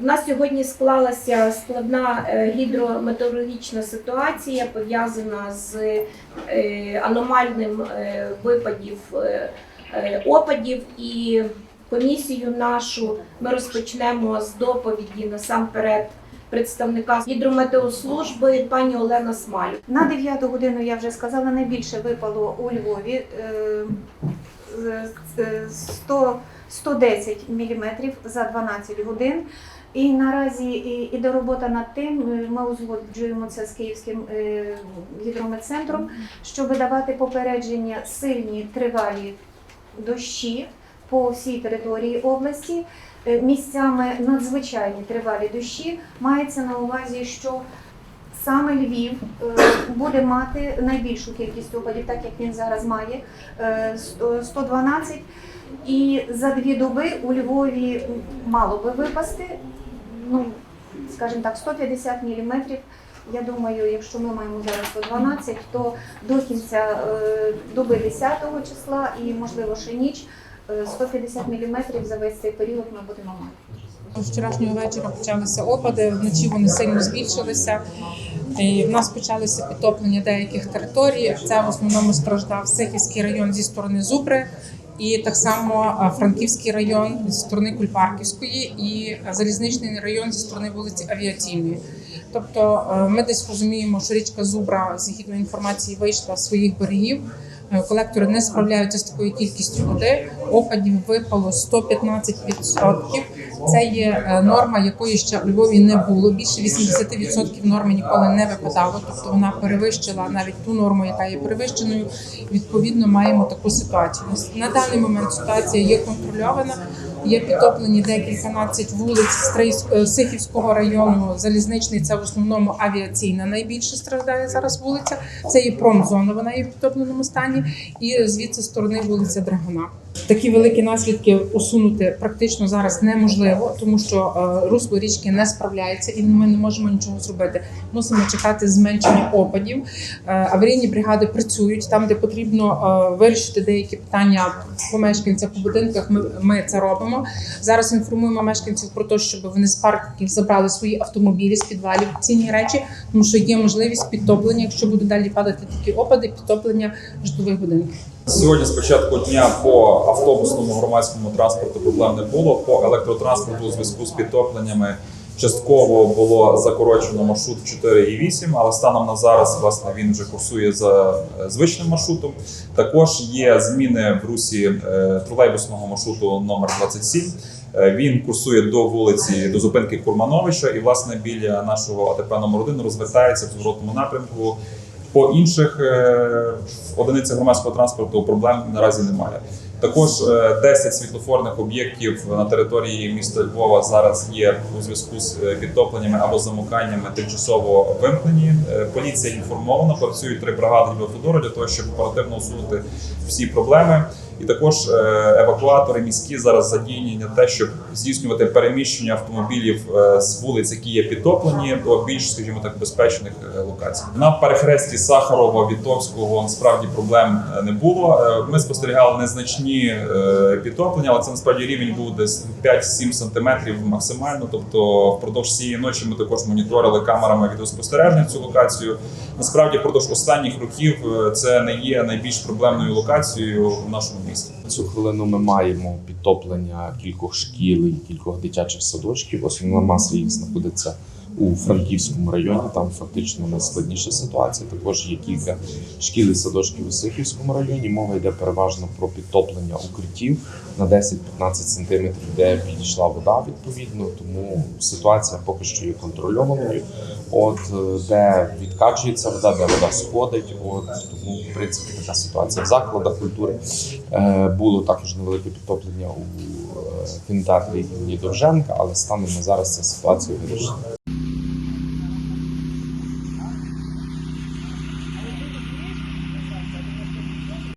В нас сьогодні склалася складна е, гідрометеорологічна ситуація, пов'язана з е, аномальним е, випадів опадів. І комісію нашу ми розпочнемо з доповіді насамперед представника гідрометеослужби пані Олена Смаль. На 9 годину я вже сказала, найбільше випало у Львові е, з- з- 100, 110 мм за 12 годин. І наразі іде робота над тим. е, Ми узгоджуємо це з Київським е, гідрометцентром, щоб давати попередження сильні тривалі дощі по всій території області. Е, Місцями надзвичайні тривалі дощі мається на увазі, що саме Львів е, буде мати найбільшу кількість опадів, так як він зараз має е, 112. І за дві доби у Львові мало би випасти, ну, скажімо так, 150 міліметрів. Я думаю, якщо ми маємо зараз 112, то до кінця е, доби 10 числа і, можливо, ще ніч, е, 150 міліметрів за весь цей період ми будемо мати. З вчорашнього вечора почалися опади, вночі вони сильно збільшилися. І в нас почалися підтоплення деяких територій. Це в основному страждав Сихівський район зі сторони Зубри, і так само Франківський район зі сторони Кульпарківської і залізничний район зі сторони вулиці Авіаційної. Тобто ми десь розуміємо, що річка Зубра, згідно інформації, вийшла з своїх берегів. Е, Колектори не справляються з такою кількістю води. Опадів випало 115%. Це є е, норма, якої ще у Львові не було. Більше 80% норми ніколи не випадало. Тобто вона перевищила навіть ту норму, яка є перевищеною. Відповідно, маємо таку ситуацію. На даний момент ситуація є контрольована. Є підтоплені декільканадцять вулиць е, Сихівського району. Залізничний це в основному авіаційна. Найбільше страждає зараз вулиця. Це є промзона. Вона є в підтопленому стані, і звідси сторони вулиця Драгана. Такі великі наслідки усунути практично зараз неможливо, тому що е, русло річки не справляється, і ми не можемо нічого зробити. Мусимо чекати зменшення опадів. Е, Аварійні бригади працюють там, де потрібно е, вирішити деякі питання по мешканцях по будинках. Ми, ми це робимо. Зараз інформуємо мешканців про те, щоб вони з парків забрали свої автомобілі з підвалів цінні речі, тому що є можливість підтоплення, якщо будуть далі падати такі опади, підтоплення житлових будинків. Сьогодні з початку дня по автобусному громадському транспорту проблем не було. По електротранспорту у зв'язку з підтопленнями частково було закорочено маршрут 4,8, але станом на зараз власне він вже курсує за е, звичним маршрутом. Також є зміни в русі е, тролейбусного маршруту номер 27. Е, Він курсує до вулиці до зупинки Курмановича, і власне біля нашого АТП номер 1 розвертається в зворотному напрямку. По інших е, одиницях громадського транспорту проблем наразі немає. Також е, 10 світлофорних об'єктів на території міста Львова зараз є у зв'язку з е, підтопленнями або замиканнями тимчасово вимкнені. Е, Поліція інформована, працюють три бригади Львоводору для того, щоб оперативно усунути всі проблеми. І також е, евакуатори міські зараз задіяні на те, щоб здійснювати переміщення автомобілів е, з вулиць, які є підтоплені, до більш, скажімо так, безпечних е, локацій. На перехресті Сахарова Вітовського насправді проблем не було. Ми спостерігали незначні підтоплення, але це насправді рівень був десь 5-7 сантиметрів максимально. Тобто, впродовж цієї ночі ми також моніторили камерами відеоспостереження цю локацію. Насправді, впродовж останніх років це не є найбільш проблемною локацією в нашому місті. На Цю хвилину ми маємо підтоплення кількох шкіл і кількох дитячих садочків. Основна маса їх знаходиться у Франківському райоі. Там фактично найскладніша ситуація. Також є кілька шкіл і садочків у Сихівському районі. Мова йде переважно про підтоплення укриттів на 10-15 сантиметрів, де підійшла вода відповідно. Тому ситуація поки що є контрольованою. От е, де відкачується вода, де вода сходить. От тому, в принципі, така ситуація в закладах культури. Е, Було також невелике підтоплення у е, кінотеатрі імені Довженка, але станом на зараз ця ситуація вирішена.